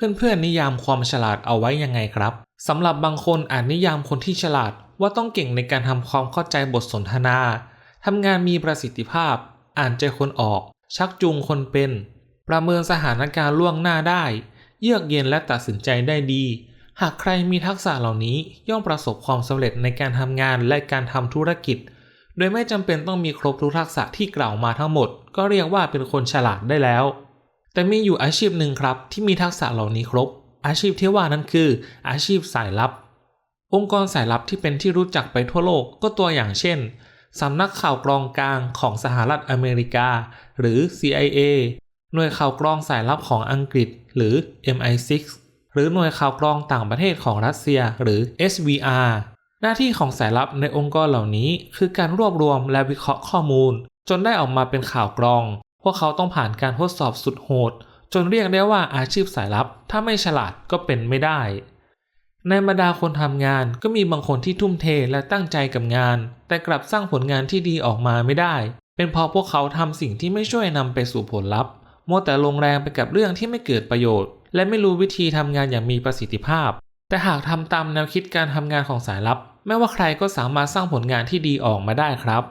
เพื่อนๆนิยามความฉลาดเอาไว้ยังไงครับสำหรับบางคนอาจนิยามคนที่ฉลาดว่าต้องเก่งในการทำความเข้าใจบทสนทนาทำงานมีประสิทธิภาพ อ่านใจคนออก ชักจูงคนเป็น ประเมินสถานการณ์ล่วงหน้าได้ เยือกเย็นและตัดสินใจได้ดี หากใครมีทักษะเหล่านี้ย่อมประสบความสำเร็จในการทำงานและการทำธุรกิจ โดยไม่จำเป็นต้องมีครบทุกทักษะที่กล่าวมาทั้งหมด ก็เรียกว่าเป็นคนฉลาดได้แล้ว แต่มีอยู่อาชีพหนึ่งครับ ที่มีทักษะเหล่านี้ครบ อาชีพที่ว่านั้นคือ อาชีพสายลับ องค์กรสายลับที่เป็นที่รู้จักไปทั่วโลกก็ตัวอย่างเช่นสำนักข่าวกรองกลางของสหรัฐอเมริกา หรือ CIA หน่วยข่าวกรองสายลับของอังกฤษ หรือ MI6 หรือหน่วยข่าวกรองต่างประเทศของรัสเซีย หรือ SVR หน้าที่ของสายลับในองค์กรเหล่านี้ คือการรวบรวมและวิเคราะห์ข้อมูล จนได้ออกมาเป็นข่าวกรอง พวกเขาต้องผ่านการทดสอบสุดโหด จนเรียกได้ว่าอาชีพสายลับ ถ้าไม่ฉลาดก็เป็นไม่ได้ ในบรรดาคนทำงานก็มีบางคนที่ทุ่มเทและตั้งใจกับงาน แต่กลับสร้างผลงานที่ดีออกมาไม่ได้ เป็นเพราะพวกเขาทำสิ่งที่ไม่ช่วยนำไปสู่ผลลัพธ์มัวแต่ลงแรงไปกับเรื่องที่ไม่เกิดประโยชน์ และไม่รู้วิธีทำงานอย่างมีประสิทธิภาพ แต่หากทำตามแนวคิดการทำงานของสายลับ ไม่ว่าใครก็สามารถสร้างผลงานที่ดีออกมาได้ครับ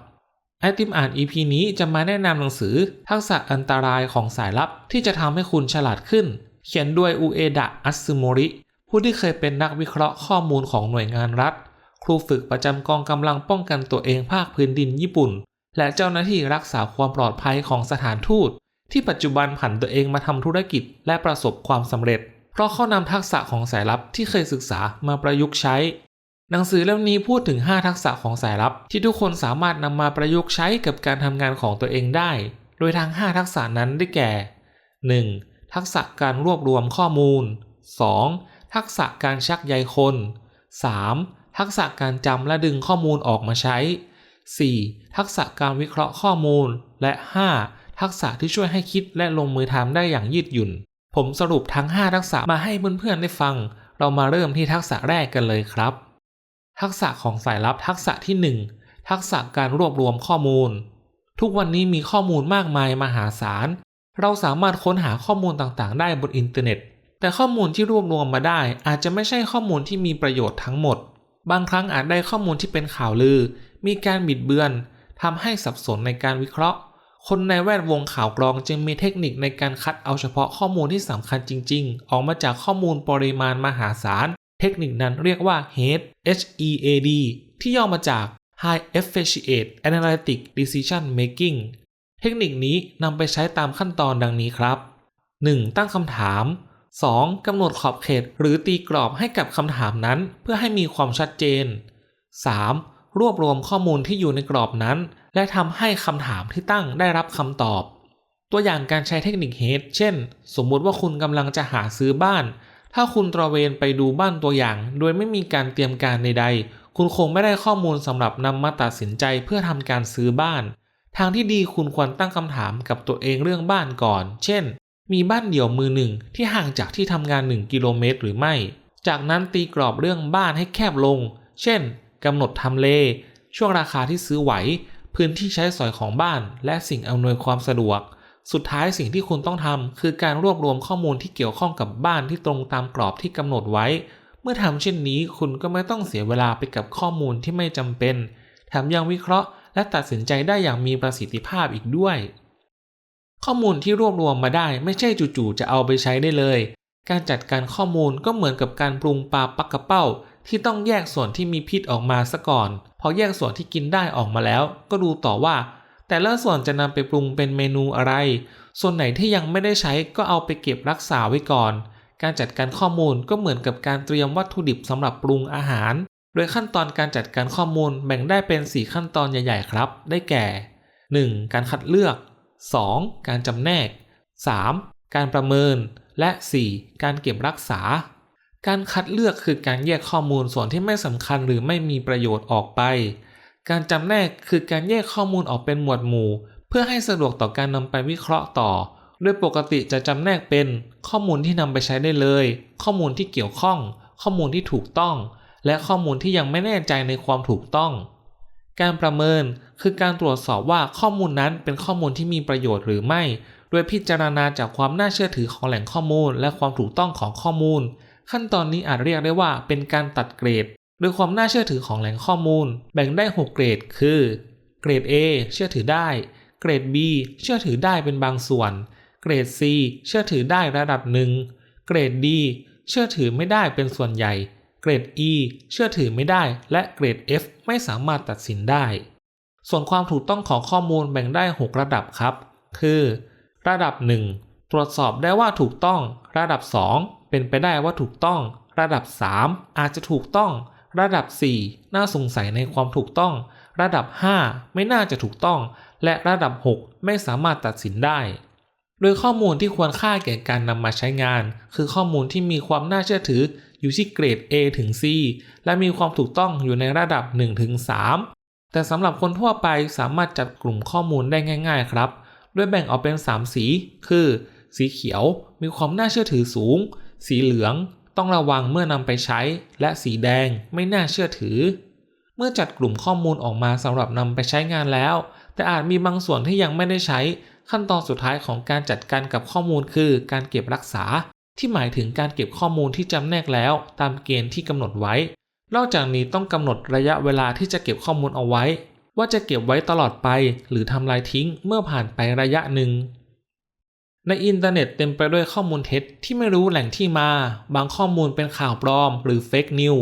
ไอติมอ่าน EP นี้จะมาแนะนำหนังสือ ทักษะอันตรายของสายลับที่จะทำให้คุณฉลาดขึ้น เขียนด้วยอุเอดะอัตสึโมริ ผู้ที่เคยเป็นนักวิเคราะห์ข้อมูลของหน่วยงานรัฐ ครูฝึกประจำกองกำลังป้องกันตัวเองภาคพื้นดินญี่ปุ่น และเจ้าหน้าที่รักษาความปลอดภัยของสถานทูต ที่ปัจจุบันผันตัวเองมาทำธุรกิจและประสบความสำเร็จ เพราะเขานำทักษะของสายลับที่เคยศึกษามาประยุกต์ใช้ หนังสือเล่มนี้พูดถึง 5 ทักษะของสายลับ ที่ทุกคนสามารถนำมาประยุกต์ใช้กับการทำงานของตัวเองได้ โดยทั้ง5 ทักษะนั้นได้แก่ 1. ทักษะการรวบรวมข้อมูล 2. ทักษะการชักใยคน 3. ทักษะการจำและดึงข้อมูลออกมาใช้ 4. ทักษะการวิเคราะห์ข้อมูล และ 5. ทักษะที่ช่วยให้คิดและลงมือทำได้อย่างยืดหยุ่น ผมสรุปทั้ง 5 ทักษะมาให้เพื่อนๆได้ฟัง เรามาเริ่มที่ทักษะแรกกันเลยครับ ทักษะของสายลับทักษะที่ 1 ทักษะการรวบรวมข้อมูล ทุกวันนี้มีข้อมูลมากมายมหาศาล เราสามารถค้นหาข้อมูลต่างๆ ได้บนอินเทอร์เน็ต แต่ข้อมูลที่รวบรวมมาได้ อาจจะไม่ใช่ข้อมูลที่มีประโยชน์ทั้งหมด บางครั้งอาจได้ข้อมูลที่เป็นข่าวลือ มีการบิดเบือนทำให้สับสนในการวิเคราะห์ คนในแวดวงข่าวกรองจึงมีเทคนิคในการคัดเอาเฉพาะข้อมูลที่สำคัญจริง ๆ ออกมาจากข้อมูลปริมาณมหาศาล เทคนิคนั้นเรียกว่า HEAD H E A D ที่ย่อมาจาก High Efficient Analytic Decision Making เทคนิคนี้นำไปใช้ตามขั้นตอนดังนี้ครับ 1. ตั้งคำถาม 2. กำหนดขอบเขตหรือตีกรอบให้กับคำถามนั้น เพื่อให้มีความชัดเจน 3. รวบรวมข้อมูลที่อยู่ในกรอบนั้น และทำให้คำถามที่ตั้งได้รับคำตอบ ตัวอย่างการใช้เทคนิค HEAD เช่น สมมุติว่าคุณกำลังจะหาซื้อบ้าน ถ้าคุณตระเวนไปดูบ้านตัวอย่าง โดยไม่มีการเตรียมการใดๆ คุณคงไม่ได้ข้อมูลสำหรับนำมาตัดสินใจเพื่อทำการซื้อบ้าน ทางที่ดีคุณควรตั้งคำถามกับตัวเองเรื่องบ้านก่อน เช่น มีบ้านเดี่ยวมือหนึ่งที่ห่างจากที่ทำงาน 1 กิโลเมตรหรือไม่ จากนั้นตีกรอบเรื่องบ้านให้แคบลง เช่นกำหนดทำเล ช่วงราคาที่ซื้อไหว พื้นที่ใช้สอยของบ้าน และสิ่งอำนวยความสะดวก สุดท้ายสิ่งที่คุณต้องทำคือการรวบรวมข้อมูลที่เกี่ยวข้องกับบ้านที่ตรงตามกรอบที่กำหนดไว้ เมื่อทำเช่นนี้คุณก็ไม่ต้องเสียเวลาไปกับข้อมูลที่ไม่จำเป็น แถมยังวิเคราะห์ และตัดสินใจได้อย่างมีประสิทธิภาพอีกด้วย ข้อมูลที่รวบรวมมาได้ไม่ใช่จู่ๆจะเอาไปใช้ได้เลย การจัดการข้อมูลก็เหมือนกับการปรุงปลาปักกระเป้า ที่ต้องแยกส่วนที่มีพิษออกมาซะก่อน พอแยกส่วนที่กินได้ออกมาแล้ว ก็ดูต่อว่า แต่ละส่วนจะนำไปปรุงเป็นเมนูอะไร ส่วนไหนที่ยังไม่ได้ใช้ก็เอาไปเก็บรักษาไว้ก่อน การจัดการข้อมูลก็เหมือนกับการเตรียมวัตถุดิบสำหรับปรุงอาหาร โดยขั้นตอนการจัดการข้อมูลแบ่งได้เป็น 4 ขั้นตอนใหญ่ๆครับ ได้แก่ 1. การคัดเลือก 2. การจำแนก 3. การประเมิน และ 4. การเก็บรักษา การคัดเลือกคือการแยกข้อมูลส่วนที่ไม่สำคัญหรือไม่มีประโยชน์ออกไป การจำแนกคือการแยกข้อมูลออกเป็นหมวดหมู่ เพื่อให้สะดวกต่อการนำไปวิเคราะห์ต่อ โดยปกติจะจำแนกเป็นข้อมูลที่นำไปใช้ได้เลย ข้อมูลที่เกี่ยวข้อง ข้อมูลที่ถูกต้อง และข้อมูลที่ยังไม่แน่ใจในความถูกต้อง การประเมินคือการตรวจสอบว่าข้อมูลนั้นเป็นข้อมูลที่มีประโยชน์หรือไม่ โดยพิจารณาจากความน่าเชื่อถือของแหล่งข้อมูล และความถูกต้องของข้อมูล ขั้นตอนนี้อาจเรียกได้ว่าเป็นการตัดเกรด โดยความน่าเชื่อถือของแหล่งข้อมูล แบ่งได้ 6 เกรด คือ เกรด A เชื่อถือได้ เกรด B เชื่อถือได้เป็นบางส่วน เกรด C เชื่อถือได้ระดับหนึ่ง เกรด D เชื่อถือไม่ได้เป็นส่วนใหญ่ เกรด E เชื่อถือไม่ได้ และเกรด F ไม่สามารถตัดสินได้ ส่วนความถูกต้องของข้อมูลแบ่งได้ 6 ระดับครับ คือ ระดับ 1 ตรวจสอบได้ว่าถูกต้อง ระดับ 2 เป็นไปได้ว่าถูกต้อง ระดับ 3 อาจจะถูกต้อง ระดับ 4 น่าสงสัยในความถูกต้อง ระดับ 5 ไม่น่าจะถูกต้อง และระดับ 6 ไม่สามารถตัดสินได้ โดยข้อมูลที่ควรค่าแก่การนำมาใช้งาน คือข้อมูลที่มีความน่าเชื่อถืออยู่ที่เกรด A ถึง C และมีความถูกต้องอยู่ในระดับ 1 ถึง 3 แต่สำหรับคนทั่วไปสามารถจัดกลุ่มข้อมูลได้ง่าย ๆ ครับโดยแบ่งออกเป็น 3 สี คือ สีเขียวมีความน่าเชื่อถือสูง สีเหลือง ต้องระวังเมื่อนำไปใช้และสีแดงไม่น่าเชื่อถือ เมื่อจัดกลุ่มข้อมูลออกมาสำหรับนำไปใช้งานแล้ว แต่อาจมีบางส่วนที่ยังไม่ได้ใช้ ขั้นตอนสุดท้ายของการจัดการกับข้อมูลคือการเก็บรักษา ที่หมายถึงการเก็บข้อมูลที่จำแนกแล้ว ตามเกณฑ์ที่กำหนดไว้ นอกจากนี้ต้องกำหนดระยะเวลาที่จะเก็บข้อมูลเอาไว้ ว่าจะเก็บไว้ตลอดไป หรือทำลายทิ้งเมื่อผ่านไประยะหนึ่ง ในอินเทอร์เน็ตเต็มไปด้วยข้อมูลเท็จที่ไม่รู้แหล่งที่มา บางข้อมูลเป็นข่าวปลอม หรือเฟกนิว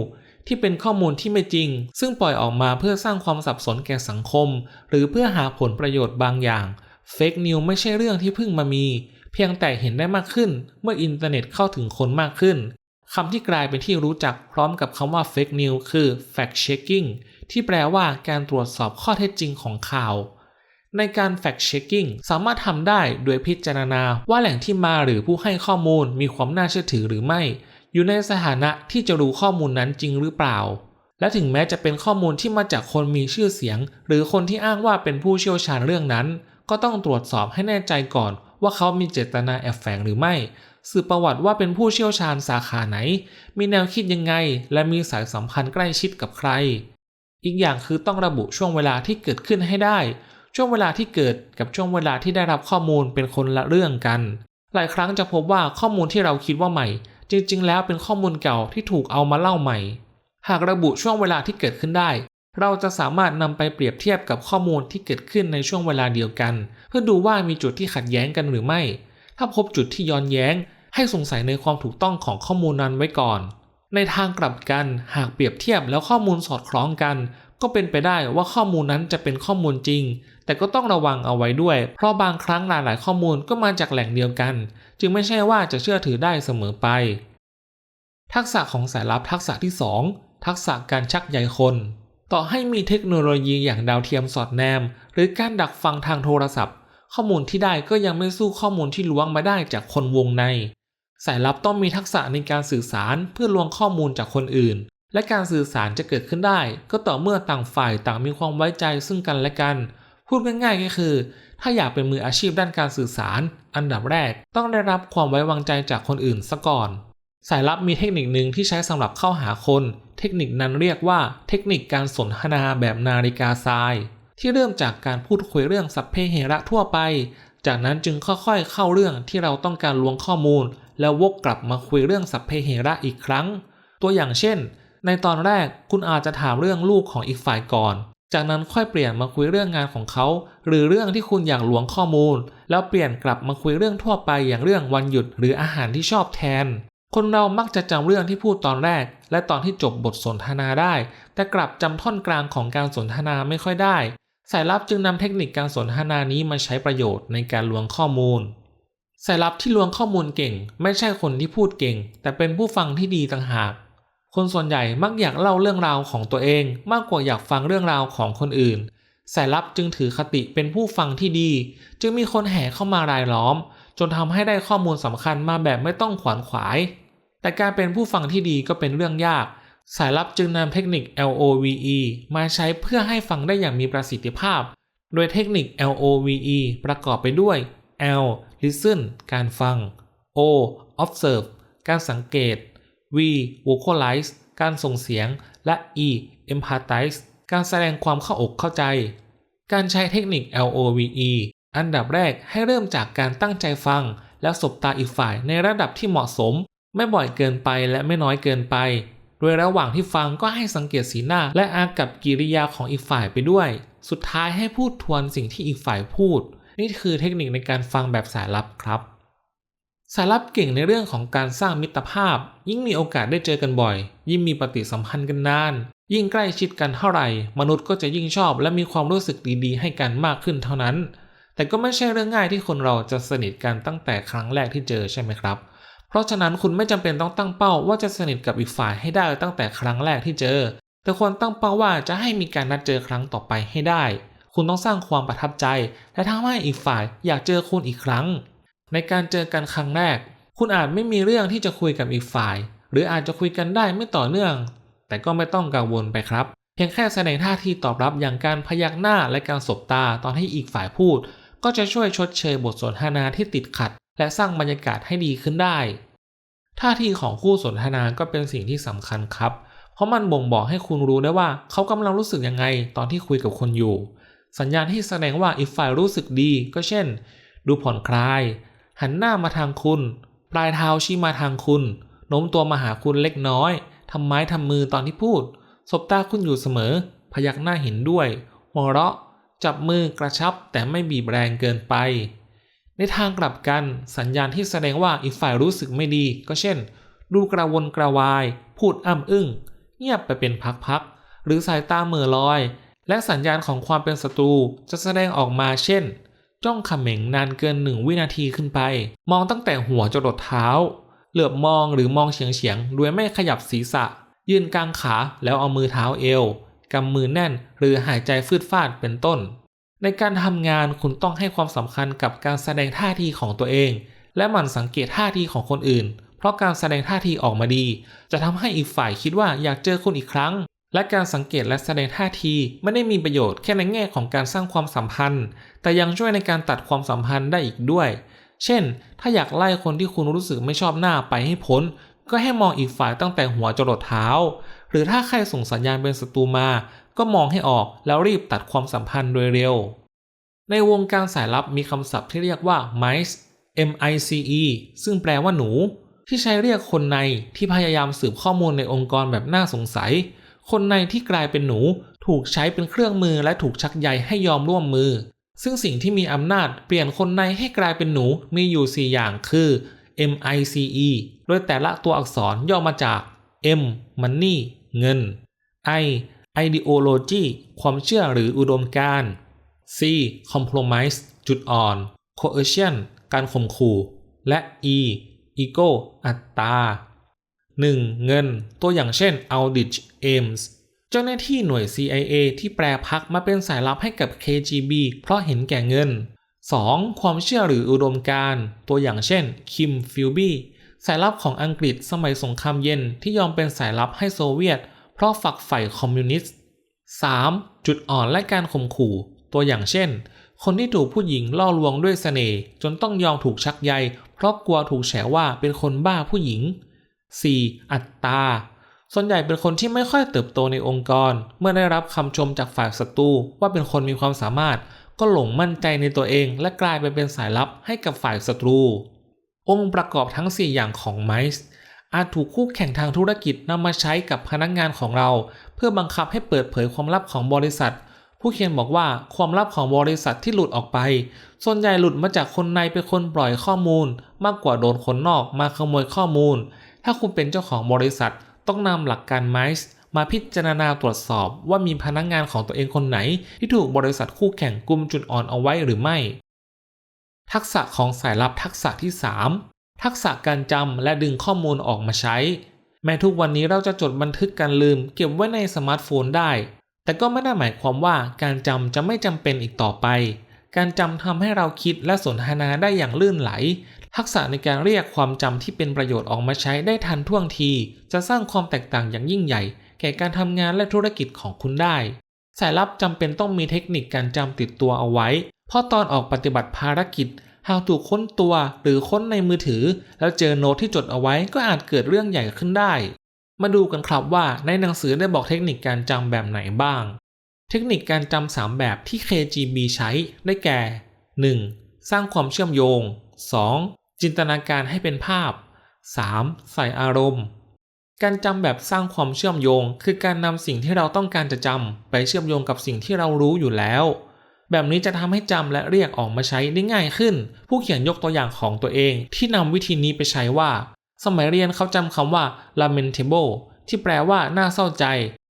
ที่เป็นข้อมูลที่ไม่จริง ซึ่งปล่อยออกมาเพื่อสร้างความสับสนแก่สังคม หรือเพื่อหาผลประโยชน์บางอย่างเฟกนิวไม่ใช่เรื่องที่เพิ่งมามี เพียงแต่เห็นได้มากขึ้น เมื่ออินเทอร์เน็ตเข้าถึงคนมากขึ้นคำที่กลายเป็นที่รู้จักพร้อมกับคำว่า fake news คือ fact checking ที่แปลว่าการตรวจสอบข้อเท็จจริงของข่าว ในการ fact checking สามารถทำได้โดยพิจารณาว่าแหล่งที่มาหรือผู้ให้ข้อมูลมีความน่าเชื่อถือหรือไม่ อยู่ในสถานะที่จะรู้ข้อมูลนั้นจริงหรือเปล่า และถึงแม้จะเป็นข้อมูลที่มาจากคนมีชื่อเสียง หรือคนที่อ้างว่าเป็นผู้เชี่ยวชาญเรื่องนั้น ก็ต้องตรวจสอบให้แน่ใจก่อนว่าเขามีเจตนาแอบแฝงหรือไม่ สืบประวัติว่าเป็นผู้เชี่ยวชาญสาขาไหน มีแนวคิดยังไง และมีสายสัมพันธ์ใกล้ชิดกับใคร อีกอย่างคือต้องระบุช่วงเวลาที่เกิดขึ้นให้ได้ ช่วงเวลาที่เกิดกับช่วงเวลาที่ได้รับข้อมูลเป็นคนละเรื่องกัน หลายครั้งจะพบว่าข้อมูลที่เราคิดว่าใหม่ จริง ๆ แล้วเป็นข้อมูลเก่าที่ถูกเอามาเล่าใหม่ หากระบุช่วงเวลาที่เกิดขึ้นได้ เราจะสามารถนำไปเปรียบเทียบกับข้อมูลที่เกิดขึ้นในช่วงเวลาเดียวกัน เพื่อดูว่ามีจุดที่ขัดแย้งกันหรือไม่ ถ้าพบจุดที่ย้อนแย้ง ให้สงสัยในความถูกต้องของข้อมูลนั้นไว้ก่อน ในทางกลับกันหากเปรียบเทียบแล้วข้อมูลสอดคล้องกัน ก็เป็นไปได้ว่าข้อมูลนั้นจะเป็นข้อมูลจริง แต่ก็ต้องระวังเอาไว้ด้วย เพราะบางครั้งหลายๆ ข้อมูลก็มาจากแหล่งเดียวกัน จึงไม่ใช่ว่าจะเชื่อถือได้เสมอไป ทักษะของสายลับทักษะที่ 2 ทักษะการชักใยคน ต่อให้มีเทคโนโลยีอย่างดาวเทียมสอดแนม หรือการดักฟังทางโทรศัพท์ ข้อมูลที่ได้ก็ยังไม่สู้ข้อมูลที่ล้วงมาได้จากคนวงใน สายลับต้องมีทักษะในการสื่อสารเพื่อลวงข้อมูลจากคนอื่นและการสื่อสารจะเกิดขึ้นได้ ก็ต่อเมื่อต่างฝ่ายต่างมีความไว้ใจซึ่งกันและกัน พูดง่ายๆก็คือ ถ้าอยากเป็นมืออาชีพด้านการสื่อสาร อันดับแรกต้องได้รับความไว้วางใจจากคนอื่นซะก่อน สายลับมีเทคนิคหนึ่งที่ใช้สำหรับเข้าหาคน เทคนิคนั้นเรียกว่าเทคนิคการสนทนาแบบนาฬิกาทราย ที่เริ่มจากการพูดคุยเรื่องสัพเพเหระทั่วไป จากนั้นจึงค่อยๆ เข้าเรื่องที่เราต้องการล้วงข้อมูล แล้ววกกลับมาคุยเรื่องสัพเพเหระอีกครั้ง ตัวอย่างเช่น ในตอนแรกคุณอาจจะถามเรื่องลูกของอีกฝ่ายก่อน จากนั้นค่อยเปลี่ยนมาคุยเรื่องงานของเขา หรือเรื่องที่คุณอยากหลวงข้อมูล แล้วเปลี่ยนกลับมาคุยเรื่องทั่วไปอย่างเรื่องวันหยุดหรืออาหารที่ชอบแทน คนเรามักจะจำเรื่องที่พูดตอนแรก และตอนที่จบบทสนทนาได้ แต่กลับจำท่อนกลางของการสนทนาไม่ค่อยได้ สายลับจึงนำเทคนิคการสนทนานี้มาใช้ประโยชน์ในการลวงข้อมูลสายลับที่ลวงข้อมูลเก่ง ไม่ใช่คนที่พูดเก่ง แต่เป็นผู้ฟังที่ดีต่างหาก คนส่วนใหญ่มักอยากเล่าเรื่องราวของตัวเองมากกว่าอยากฟังเรื่องราวของคนอื่น สายลับจึงถือคติเป็นผู้ฟังที่ดี จึงมีคนแห่เข้ามารายล้อม จนทำให้ได้ข้อมูลสำคัญมาแบบไม่ต้องขวนขวาย แต่การเป็นผู้ฟังที่ดีก็เป็นเรื่องยาก สายลับจึงนำเทคนิค LOVE มาใช้เพื่อให้ฟังได้อย่างมีประสิทธิภาพ โดยเทคนิค LOVE ประกอบไปด้วย L listen การฟัง O observe การสังเกต V vocalize การส่งเสียง และ E empathize การแสดงความเข้าอกเข้าใจ การใช้เทคนิค LOVE อันดับแรกให้เริ่มจากการตั้งใจฟัง แล้วสบตาอีกฝ่ายในระดับที่เหมาะสม ไม่บ่อยเกินไปและไม่น้อยเกินไป โดยระหว่างที่ฟังก็ให้สังเกตสีหน้า และอากับกิริยาของอีกฝ่ายไปด้วย สุดท้ายให้พูดทวนสิ่งที่อีกฝ่ายพูด นี่คือเทคนิคในการฟังแบบสายลับครับ สายลับเก่งในเรื่องของการสร้างมิตรภาพ ยิ่งมีโอกาสได้เจอกันบ่อย ยิ่งมีปฏิสัมพันธ์กันนาน ยิ่งใกล้ชิดกันเท่าไหร่ มนุษย์ก็จะยิ่งชอบและมีความรู้สึกดีๆ ให้กันมากขึ้นเท่านั้น แต่ก็ไม่ใช่เรื่องง่ายที่คนเราจะสนิทกันตั้งแต่ครั้งแรกที่เจอใช่ไหมครับ เพราะฉะนั้นคุณไม่จำเป็นต้องตั้งเป้าว่าจะสนิทกับอีกฝ่ายให้ได้ตั้งแต่ครั้งแรกที่เจอ แต่ควรตั้งเป้าว่าจะให้มีการนัดเจอครั้งต่อไปให้ได้ คุณต้องสร้างความประทับใจ และทำให้อีกฝ่ายอยากเจอคุณอีกครั้ง ในการเจอกันครั้งแรก คุณอาจไม่มีเรื่องที่จะคุยกับอีกฝ่าย หรืออาจจะคุยกันได้ไม่ต่อเนื่อง แต่ก็ไม่ต้องกังวลไปครับ เพียงแค่แสดงท่าทีตอบรับอย่างการพยักหน้าและการสบตาตอนที่อีกฝ่ายพูด ก็จะช่วยชดเชยบทสนทนาที่ติดขัด และสร้างบรรยากาศให้ดีขึ้นได้ ท่าทีของคู่สนทนาก็เป็นสิ่งที่สำคัญครับ เพราะมันบ่งบอกให้คุณรู้ได้ว่า เขากำลังรู้สึกยังไงตอนที่คุยกับคนอยู่ สัญญาณที่แสดงว่าอีกฝ่ายรู้สึกดี ก็เช่น ดูผ่อนคลาย หันหน้ามาทางคุณ ปลายเท้าชี้มาทางคุณโน้มตัวมาหาคุณเล็กน้อยทำไม้ทำมือตอนที่พูด สบตาคุณอยู่เสมอ พยักหน้าเห็นด้วยหัวเราะ จับมือกระชับแต่ไม่บีบแรงเกินไป ในทางกลับกันสัญญาณที่แสดงว่าอีกฝ่ายรู้สึกไม่ดี ก็เช่น ดูกระวนกระวาย พูดอ้ำอึ้ง เงียบไปเป็นพักๆหรือสายตาเหม่อลอย และสัญญาณของความเป็นศัตรูจะแสดงออกมาเช่น จ้องขม็งนานเกินหนึ่งวินาทีขึ้นไป มองตั้งแต่หัวจรดเท้า เหลือบมองหรือมองเฉียงเฉียงโดยไม่ขยับศีรษะ ยืนกลางขาแล้วเอามือเท้าเอวกำมือแน่น หรือหายใจฟืดฟาดเป็นต้น ในการทำงานคุณต้องให้ความสำคัญกับการแสดงท่าทีของตัวเอง และหมั่นสังเกตท่าทีของคนอื่น เพราะการแสดงท่าทีออกมาดี จะทำให้อีกฝ่ายคิดว่าอยากเจอคุณอีกครั้ง และการสังเกตและแสดงท่าทีไม่ได้มีประโยชน์แค่ในแง่ของการสร้างความสัมพันธ์ แต่ยังช่วยในการตัดความสัมพันธ์ได้อีกด้วย เช่น ถ้าอยากไล่คนที่คุณรู้สึกไม่ชอบหน้าไปให้พ้น ก็ให้มองอีกฝ่ายตั้งแต่หัวจรดเท้า หรือถ้าใครส่งสัญญาณเป็นศัตรูมา ก็มองให้ออกแล้วรีบตัดความสัมพันธ์โดยเร็ว ในวงการสายลับมีคำศัพท์ที่เรียกว่า mice M I C E ซึ่งแปลว่าหนู ที่ใช้เรียกคนในที่พยายามสืบข้อมูลในองค์กรแบบน่าสงสัย คนในที่กลายเป็นหนูถูกใช้เป็นเครื่องมือและถูกชักใยให้ยอมร่วมมือ ซึ่งสิ่งที่มีอำนาจเปลี่ยนคนในให้กลายเป็นหนูมีอยู่ 4 อย่างคือ M I C E โดยแต่ละตัวอักษรย่อมาจาก M Money เงิน I Ideology ความเชื่อหรืออุดมการณ์ C compromise จุดอ่อน coercion การข่มขู่ และ E ego อัตตา 1. เงิน ตัวอย่างเช่น Aldrich Ames เจ้าหน้าที่หน่วย CIA ที่แปรพักมาเป็นสายลับให้กับ KGB เพราะเห็นแก่เงิน 2. ความเชื่อหรืออุดมการณ์ตัวอย่างเช่น Kim Philby สายลับของอังกฤษสมัยสงครามเย็นที่ยอมเป็นสายลับให้โซเวียต เพราะฝักใฝ่คอมมิวนิสต์ 3. จุดอ่อนและการข่มขู่ ตัวอย่างเช่น คนที่ถูกผู้หญิงล่อลวงด้วยเสน่ห์จนต้องยอมถูกชักใย เพราะกลัวถูกแฉว่าเป็นคนบ้าผู้หญิง 4. อัตตา ส่วนใหญ่เป็นคนที่ไม่ค่อยเติบโตในองค์กร เมื่อได้รับคำชมจากฝ่ายศัตรูว่าเป็นคนมีความสามารถ ก็หลงมั่นใจในตัวเอง และกลายไปเป็นสายลับให้กับฝ่ายศัตรู องค์ประกอบทั้ง 4 อย่างของไมซ์อาจถูกคู่แข่งทางธุรกิจนำมาใช้กับพนักงานของเรา เพื่อบังคับให้เปิดเผยความลับของบริษัท ผู้เขียนบอกว่าความลับของบริษัทที่หลุดออกไป ส่วนใหญ่หลุดมาจากคนในเป็นคนปล่อยข้อมูล มากกว่าโดนคนนอกมาขโมยข้อมูล ถ้าคุณเป็นเจ้าของบริษัท ต้องนำหลักการไมซ์มาพิจารณาตรวจสอบว่ามีพนักงานของตัวเองคนไหน ที่ถูกบริษัทคู่แข่งกลุ่มจุดอ่อนเอาไว้หรือไม่ ทักษะของสายลับทักษะที่ 3 ทักษะการจำและดึงข้อมูลออกมาใช้ แม้ทุกวันนี้เราจะจดบันทึกการลืม เก็บไว้ในสมาร์ทโฟนได้ แต่ก็ไม่ได้หมายความว่าการจำจะไม่จำเป็นอีกต่อไป การจำทำให้เราคิดและสนทนาได้อย่างลื่นไหล ทักษะในการเรียกความจำที่เป็นประโยชน์ออกมาใช้ได้ทันท่วงที จะสร้างความแตกต่างอย่างยิ่งใหญ่ แก่การทำงานและธุรกิจของคุณได้ สายลับจำเป็นต้องมีเทคนิคการจำติดตัวเอาไว้ เพราะตอนออกปฏิบัติภารกิจ หากถูกค้นตัวหรือค้นในมือถือ แล้วเจอโน้ตที่จดเอาไว้ก็อาจเกิดเรื่องใหญ่ขึ้นได้ มาดูกันครับว่าในหนังสือได้บอกเทคนิคการจำแบบไหนบ้าง เทคนิคการจำสามแบบที่ KGB ใช้ได้แก่ 1. สร้างความเชื่อมโยง 2. จินตนาการให้เป็นภาพ 3. ใส่อารมณ์ การจำแบบสร้างความเชื่อมโยง คือการนำสิ่งที่เราต้องการจะจำไปเชื่อมโยงกับสิ่งที่เรารู้อยู่แล้ว แบบนี้จะทำให้จำและเรียกออกมาใช้ได้ง่ายขึ้น ผู้เขียนยกตัวอย่างของตัวเอง ที่นำวิธีนี้ไปใช้ว่า สมัยเรียนเขาจำคำว่า lamentable ที่แปลว่าน่าเศร้าใจ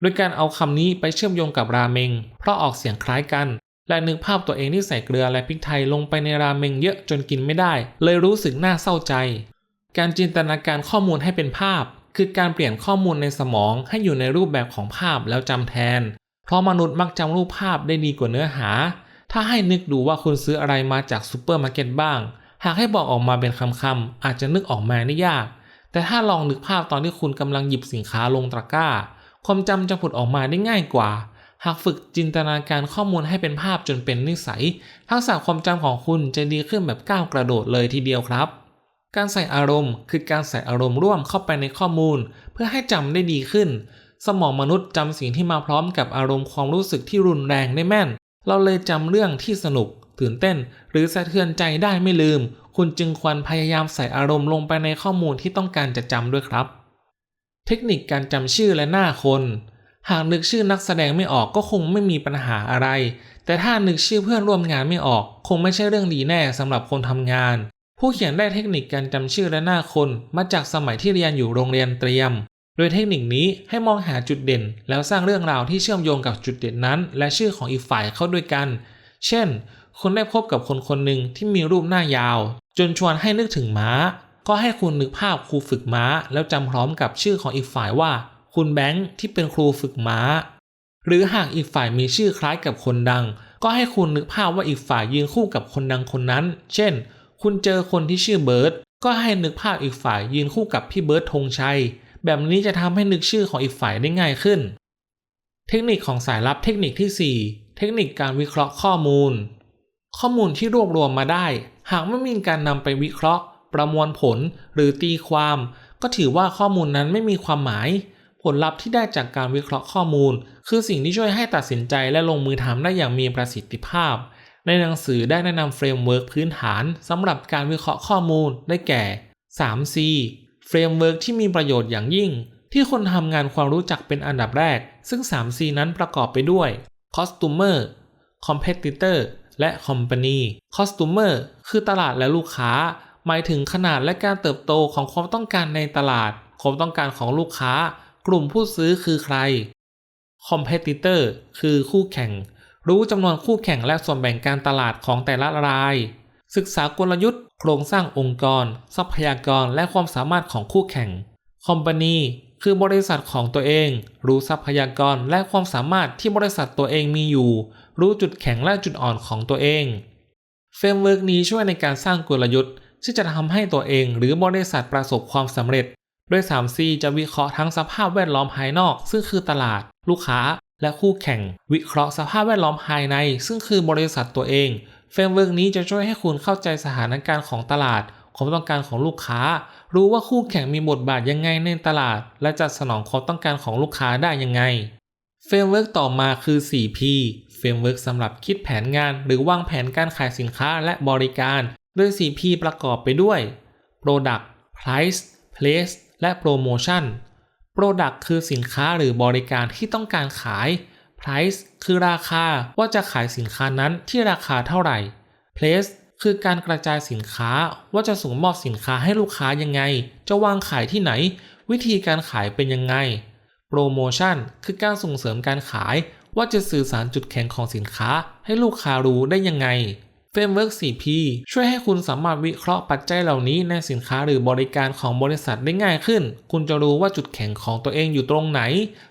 โดยการเอาคำนี้ไปเชื่อมโยงกับราเมง เพราะออกเสียงคล้ายกัน และนึกภาพตัวเองที่ใส่เกลือและพริกไทยลงไปในราเมงเยอะจนกินไม่ได้ เลยรู้สึกน่าเศร้าใจ การจินตนาการข้อมูลให้เป็นภาพ คือการเปลี่ยนข้อมูลในสมองให้อยู่ในรูปแบบของภาพแล้วจำแทน เพราะมนุษย์มักจำรูปภาพได้ดีกว่าเนื้อหา ถ้าให้นึกดูว่าคุณซื้ออะไรมาจากซูเปอร์มาร์เก็ตบ้าง หากให้บอกออกมาเป็นคำๆอาจจะนึกออกมาได้ยาก แต่ถ้าลองนึกภาพตอนที่คุณกำลังหยิบสินค้าลงตะกร้า ความจำจะผุดออกมาได้ง่ายกว่า หากฝึกจินตนาการข้อมูลให้เป็นภาพจนเป็นนิสัย ทักษะความจำของคุณจะดีขึ้นแบบก้าวกระโดดเลยทีเดียวครับ การใส่อารมณ์ คือการใส่อารมณ์ร่วมเข้าไปในข้อมูล เพื่อให้จำได้ดีขึ้น สมองมนุษย์จำสิ่งที่มาพร้อมกับอารมณ์ความรู้สึกที่รุนแรงได้แม่น เราเลยจำเรื่องที่สนุก ตื่นเต้น หรือสะเทือนใจได้ไม่ลืม คุณจึงควรพยายามใส่อารมณ์ลงไปในข้อมูลที่ต้องการจะจำด้วยครับ เทคนิคการจำชื่อและหน้าคน หากนึกชื่อนักแสดงไม่ออกก็คงไม่มีปัญหาอะไร แต่ถ้านึกชื่อเพื่อนร่วมงานไม่ออก คงไม่ใช่เรื่องดีแน่สำหรับคนทำงาน ผู้เขียนได้เทคนิคการจำชื่อและหน้าคนมาจากสมัยที่เรียนอยู่โรงเรียนเตรียม โดยเทคนิคนี้ให้มองหาจุดเด่น แล้วสร้างเรื่องราวที่เชื่อมโยงกับจุดเด่นนั้น และชื่อของอีกฝ่ายเข้าด้วยกัน เช่น คุณได้พบกับคนคนหนึ่งที่มีรูปหน้ายาว จนชวนให้นึกถึงม้า ก็ให้คุณนึกภาพครูฝึกม้า แล้วจำพร้อมกับชื่อของอีกฝ่ายว่า คุณแบงค์ที่เป็นครูฝึกม้า หรือหากอีกฝ่ายมีชื่อคล้ายกับคนดัง ก็ให้คุณนึกภาพว่าอีกฝ่ายยืนคู่กับคนดังคนนั้น เช่น คุณเจอคนที่ชื่อเบิร์ตก็ให้นึกภาพอีกฝ่ายยืนคู่กับพี่เบิร์ตธงชัย แบบนี้จะทำให้นึกชื่อของอีกฝ่ายได้ง่ายขึ้น เทคนิคของสายลับเทคนิคที่ 4 เทคนิคการวิเคราะห์ข้อมูล ข้อมูลที่รวบรวมมาได้ หากไม่มีการนำไปวิเคราะห์ ประมวลผล หรือตีความ ก็ถือว่าข้อมูลนั้นไม่มีความหมาย ผลลัพธ์ที่ได้จากการวิเคราะห์ข้อมูล คือสิ่งที่ช่วยให้ตัดสินใจและลงมือทำได้อย่างมีประสิทธิภาพ ในหนังสือได้แนะนำเฟรมเวิร์กพื้นฐานสำหรับการวิเคราะห์ข้อมูลได้แก่ 3C เฟรมเวิร์กที่มีประโยชน์อย่างยิ่ง ที่คนทำงานความรู้จักเป็นอันดับแรก ซึ่ง 3C นั้นประกอบไปด้วย Customer Competitor และ Company Customer คือตลาดและลูกค้า หมายถึงขนาดและการเติบโตของความต้องการในตลาด ความต้องการของลูกค้า กลุ่มผู้ซื้อคือใคร Competitor คือคู่แข่ง รู้จำนวนคู่แข่งและส่วนแบ่งการตลาดของแต่ละราย ศึกษากลยุทธ์ โครงสร้างองค์กร ทรัพยากรและความสามารถของคู่แข่ง Company คือบริษัทของตัวเอง รู้ทรัพยากรและความสามารถที่บริษัทตัวเองมีอยู่ รู้จุดแข็งและจุดอ่อนของตัวเอง เฟรมเวิร์กนี้ช่วยในการสร้างกลยุทธ์ที่จะทำให้ตัวเองหรือบริษัทประสบความสำเร็จ โดย 3C จะวิเคราะห์ทั้งสภาพแวดล้อมภายนอก ซึ่งคือตลาด ลูกค้า และคู่แข่ง วิเคราะห์สภาพแวดล้อมภายใน ซึ่งคือบริษัทตัวเองเฟรมเวิร์กนี้จะช่วยให้คุณเข้าใจสถานการณ์ของตลาดความต้องการของลูกค้า รู้ว่าคู่แข่งมีบทบาทยังไงในตลาด และจัดสนองความต้องการของลูกค้าได้ยังไงเฟรมเวิร์กต่อมาคือ 4P เฟรมเวิร์กสำหรับคิดแผนงาน หรือวางแผนการขายสินค้าและบริการ โดย 4P ประกอบไปด้วย Product Price Place และ Promotion Product คือสินค้าหรือบริการที่ต้องการขาย Price คือราคาว่าจะขายสินค้านั้นที่ราคาเท่าไหร่ Place คือการกระจายสินค้าว่าจะส่งมอบสินค้าให้ลูกค้ายังไง จะวางขายที่ไหน วิธีการขายเป็นยังไง โปรโมชั่นคือการส่งเสริมการขายว่าจะสื่อสารจุดแข็งของสินค้าให้ลูกค้ารู้ได้ยังไง เฟรมเวิร์ก 4P ช่วยให้คุณสามารถวิเคราะห์ปัจจัยเหล่านี้ในสินค้าหรือบริการของบริษัทได้ง่ายขึ้น คุณจะรู้ว่าจุดแข็งของตัวเองอยู่ตรงไหน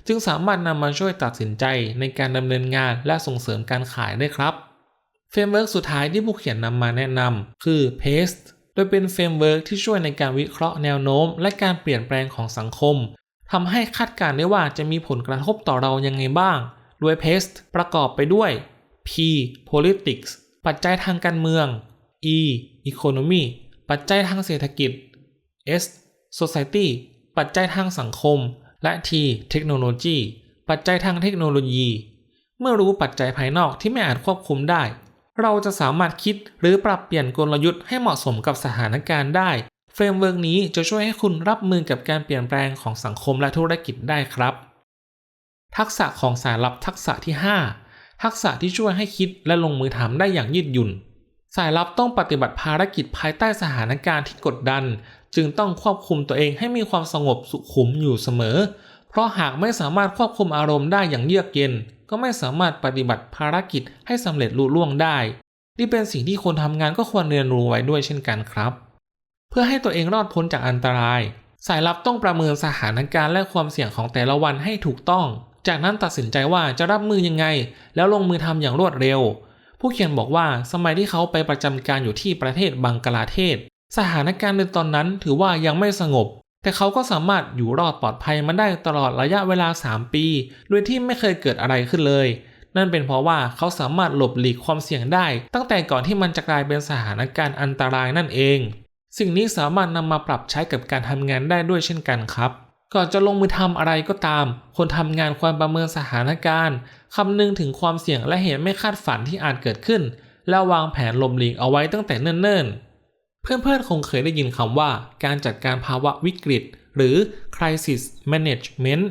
จึงสามารถนำมาช่วยตัดสินใจในการดำเนินงานและส่งเสริมการขายได้ครับเฟรมเวิร์กสุดท้ายที่ผู้เขียนนำมาแนะนำคือ PACE โดยเป็นเฟรมเวิร์กที่ช่วยในการวิเคราะห์แนวโน้ม และการเปลี่ยนแปลงของสังคมทำให้คาดการณ์ได้ว่าจะมีผลกระทบต่อเรายังไงบ้าง โดย PACE ประกอบไปด้วย P politics ปัจจัยทางการเมือง E economy ปัจจัยทางเศรษฐกิจ S society ปัจจัยทางสังคม และ T technology ปัจจัยทางเทคโนโลยี เมื่อรู้ปัจจัยภายนอกที่ไม่อาจควบคุมได้ เราจะสามารถคิดหรือปรับเปลี่ยนกลยุทธ์ให้เหมาะสมกับสถานการณ์ได้ เฟรมเวิร์กนี้จะช่วยให้คุณรับมือกับการเปลี่ยนแปลงของสังคมและธุรกิจได้ครับ ทักษะของสายลับทักษะที่ 5 ทักษะที่ช่วยให้คิดและลงมือทำได้อย่างยืดหยุ่น สายลับต้องปฏิบัติภารกิจภายใต้สถานการณ์ที่กดดัน จึงต้องควบคุมตัวเองให้มีความสงบสุขุมอยู่เสมอ เพราะหากไม่สามารถควบคุมอารมณ์ได้อย่างเยือกเย็น ก็ไม่สามารถปฏิบัติภารกิจให้สำเร็จลุล่วงได้ นี่เป็นสิ่งที่คนทำงานก็ควรเรียนรู้ไว้ด้วยเช่นกันครับ เพื่อให้ตัวเองรอดพ้นจากอันตราย สายลับต้องประเมินสถานการณ์และความเสี่ยงของแต่ละวันให้ถูกต้อง จากนั้นตัดสินใจว่าจะรับมือยังไง แล้วลงมือทำอย่างรวดเร็ว ผู้เขียนบอกว่าสมัยที่เขาไปประจำการอยู่ที่ประเทศบังกลาเทศ สถานการณ์ในตอนนั้นถือว่ายังไม่สงบ แต่เขาก็สามารถอยู่รอดปลอดภัยมาได้ตลอดระยะเวลา 3 ปี โดยที่ไม่เคยเกิดอะไรขึ้นเลย นั่นเป็นเพราะว่าเขาสามารถหลบหลีกความเสี่ยงได้ ตั้งแต่ก่อนที่มันจะกลายเป็นสถานการณ์อันตรายนั่นเอง สิ่งนี้สามารถนำมาปรับใช้กับการทำงานได้ด้วยเช่นกันครับ ก่อนจะลงมือทำอะไรก็ตาม คนทำงานควรประเมินสถานการณ์คำนึงถึงความเสี่ยงและเหตุไม่คาดฝันที่อาจเกิดขึ้น แล้ววางแผนหลบหลีกเอาไว้ตั้งแต่เนิ่นๆ เพื่อนๆ คงเคยได้ยินคำว่า การจัดการภาวะวิกฤต หรือ crisis management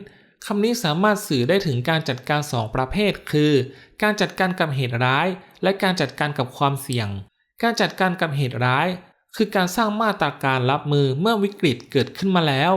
คำนี้สามารถสื่อได้ถึงการจัดการ 2 ประเภท คือ การจัดการกับเหตุร้าย และการจัดการกับความเสี่ยง การจัดการกับเหตุร้าย คือการสร้างมาตรการรับมือเมื่อวิกฤตเกิดขึ้นมาแล้ว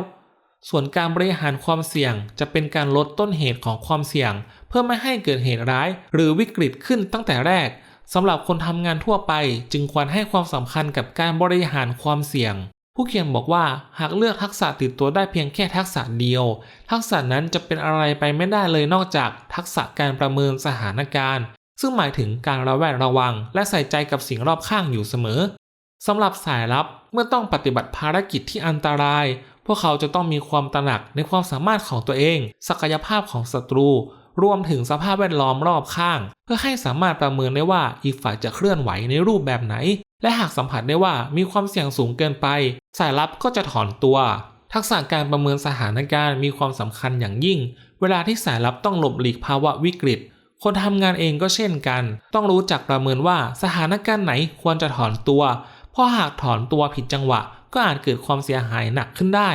ส่วนการบริหารความเสี่ยงจะเป็นการลดต้นเหตุของความเสี่ยง เพื่อไม่ให้เกิดเหตุร้าย หรือวิกฤตขึ้นตั้งแต่แรกสำหรับคนทำงานทั่วไป จึงควรให้ความสำคัญกับการบริหารความเสี่ยง ผู้เขียนบอกว่าหากเลือกทักษะติดตัวได้เพียงแค่ทักษะเดียว ทักษะนั้นจะเป็นอะไรไปไม่ได้เลยนอกจากทักษะการประเมินสถานการณ์ ซึ่งหมายถึงการระแวดระวัง และใส่ใจกับสิ่งรอบข้างอยู่เสมอสำหรับสายลับเมื่อต้องปฏิบัติภารกิจที่อันตราย พวกเขาจะต้องมีความตระหนักในความสามารถของตัวเอง ศักยภาพของศัตรู รวมถึงสภาพแวดล้อมรอบข้าง เพื่อให้สามารถประเมินได้ว่าอีกฝ่ายจะเคลื่อนไหวในรูปแบบไหน และหากสัมผัสได้ว่ามีความเสี่ยงสูงเกินไป สายลับก็จะถอนตัว ทักษะการประเมินสถานการณ์มีความสำคัญอย่างยิ่ง เวลาที่สายลับต้องหลบหลีกภาวะวิกฤต คนทำงานเองก็เช่นกัน ต้องรู้จักประเมินว่าสถานการณ์ไหนควรจะถอนตัว เพราะหากถอนตัวผิดจังหวะ ก็อาจเกิดความเสียหายหนักขึ้นได้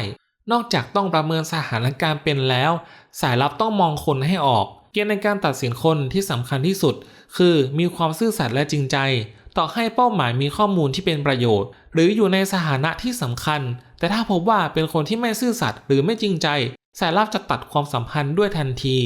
นอกจากต้องประเมินสถานการณ์เป็นแล้ว สายลับต้องมองคนให้ออก เกณฑ์ในการตัดสินคนที่สำคัญที่สุด คือมีความซื่อสัตย์และจริงใจ ต่อให้เป้าหมายมีข้อมูลที่เป็นประโยชน์ หรืออยู่ในสถานะที่สำคัญ แต่ถ้าพบว่าเป็นคนที่ไม่ซื่อสัตย์หรือไม่จริงใจ สายลับจะตัดความสัมพันธ์ด้วยทันที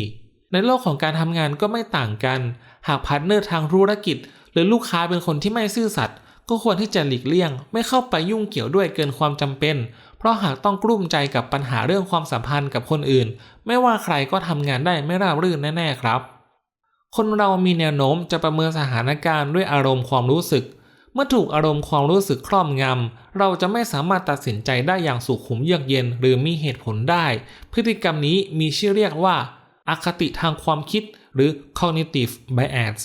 ในโลกของการทำงานก็ไม่ต่างกัน หากพาร์ทเนอร์ทางธุรกิจ หรือลูกค้าเป็นคนที่ไม่ซื่อสัตย์ ก็ควรที่จะหลีกเลี่ยง ไม่เข้าไปยุ่งเกี่ยวด้วยเกินความจำเป็น เพราะหากต้องกลุ้มใจกับปัญหาเรื่องความสัมพันธ์กับคนอื่น ไม่ว่าใครก็ทำงานได้ไม่ราบรื่นแน่ๆครับ คนเรามีแนวโน้มจะประเมินสถานการณ์ด้วยอารมณ์ความรู้สึก เมื่อถูกอารมณ์ความรู้สึกครอบงำเราจะไม่สามารถตัดสินใจได้อย่างสุขุมเยือกเย็น หรือมีเหตุผลได้ พฤติกรรมนี้มีชื่อเรียกว่า อคติทางความคิดหรือ cognitive bias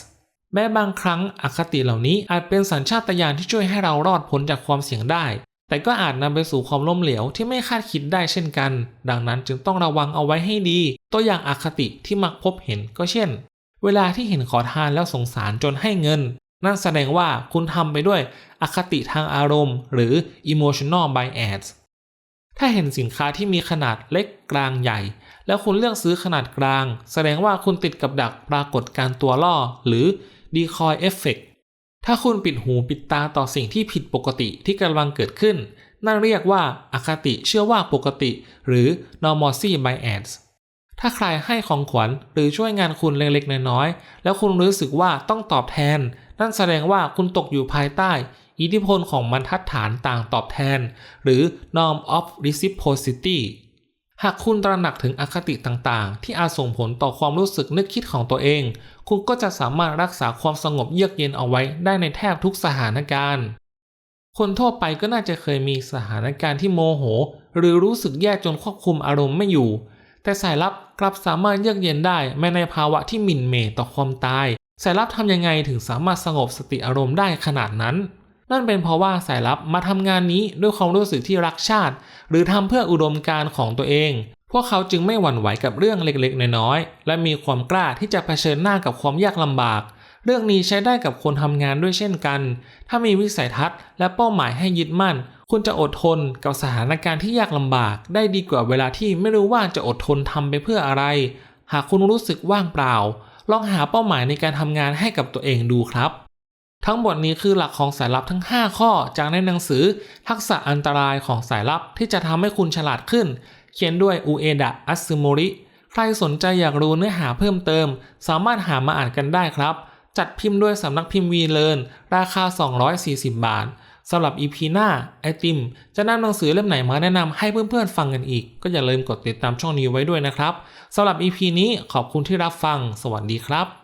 แม้บางครั้งอคติเหล่านี้อาจเป็นสัญชาตญาณที่ช่วยให้เรารอดพ้นจากความเสี่ยงได้ แต่ก็อาจนำไปสู่ความล้มเหลวที่ไม่คาดคิดได้เช่นกัน ดังนั้นจึงต้องระวังเอาไว้ให้ดี ตัวอย่างอคติที่มักพบเห็นก็เช่น เวลาที่เห็นขอทานแล้วสงสารจนให้เงิน นั่นแสดงว่าคุณทำไปด้วยอคติทางอารมณ์ หรือ emotional bias ถ้าเห็นสินค้าที่มีขนาดเล็กกลางใหญ่ แล้วคุณเลือกซื้อขนาดกลาง แสดงว่าคุณติดกับดักปรากฏการตัวล่อ หรือ decoy effect ถ้าคุณปิดหูปิดตาต่อสิ่งที่ผิดปกติที่กำลังเกิดขึ้น นั่นเรียกว่าอาคติเชื่อว่าปกติ หรือ normalcy bias ถ้าใครให้ของขวัญหรือช่วยงานคุณเล็กๆน้อยๆแล้วคุณรู้สึกว่าต้องตอบแทน นั่นแสดงว่าคุณตกอยู่ภายใต้ อิทธิพลของบรรทัดฐานต่างตอบแทน หรือ norm of reciprocity หากคุณตระหนักถึงอคติต่างๆ ที่อาจส่งผลต่อความรู้สึกนึกคิดของตัวเอง คุณก็จะสามารถรักษาความสงบเยือกเย็นเอาไว้ได้ในแทบทุกสถานการณ์ คนทั่วไปก็น่าจะเคยมีสถานการณ์ที่โมโห หรือรู้สึกแย่จนควบคุมอารมณ์ไม่อยู่ แต่สายลับกลับสามารถเยือกเย็นได้แม้ในภาวะที่หมิ่นเมต่อความตาย สายลับทำยังไงถึงสามารถสงบสติอารมณ์ได้ขนาดนั้น นั่นเป็นเพราะว่าสายลับมาทำงานนี้ด้วยความรู้สึกที่รักชาติ หรือทำเพื่ออุดมการณ์ของตัวเอง พวกเขาจึงไม่หวั่นไหวกับเรื่องเล็กๆ น้อยๆ และมีความกล้าที่จะเผชิญหน้ากับความยากลำบาก เรื่องนี้ใช้ได้กับคนทำงานด้วยเช่นกัน ถ้ามีวิสัยทัศน์ และเป้าหมายให้ยึดมั่น คุณจะอดทนกับสถานการณ์ที่ยากลำบาก ได้ดีกว่าเวลาที่ไม่รู้ว่าจะอดทนทำไปเพื่ออะไร หากคุณรู้สึกว่างเปล่า ลองหาเป้าหมายในการทำงานให้กับตัวเองดูครับ ทั้งหมดนี้คือหลักของสายลับทั้ง 5 ข้อจากในหนังสือ ทักษะอันตรายของสายลับที่จะทำให้คุณฉลาดขึ้น เขียนด้วยอุเอดะอัตสึโมริ ใครสนใจอยากรู้เนื้อหาเพิ่มเติม สามารถหามาอ่านกันได้ครับ จัดพิมพ์ด้วยสำนักพิมพ์วีเลนราคา 240 บาทสำหรับ EP หน้า ไอติม จะนำหนังสือเล่มไหนมาแนะนำให้เพื่อนๆฟังกันอีก ก็อย่าลืมกดติดตามช่องนี้ไว้ด้วยนะครับสำหรับ EP นี้ขอบคุณที่รับฟัง สวัสดีครับ